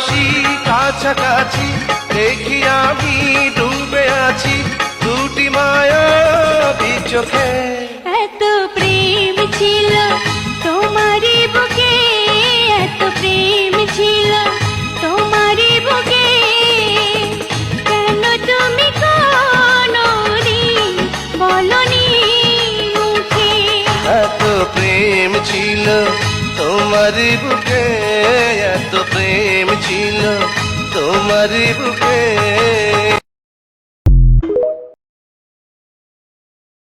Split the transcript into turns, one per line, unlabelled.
আসি কাছাকাছি দেখি আমি ডুবে আছি দুটি মায়া চোখে।
এত প্রেম ছিল তোমারই বুকে এত প্রেম ছিল তোমারই বুকে। কেন তুমি কোনো বলনি মুখে?
এত প্রেম ছিল তোমার বুকে এত প্রেম ছিল তোমার বুকে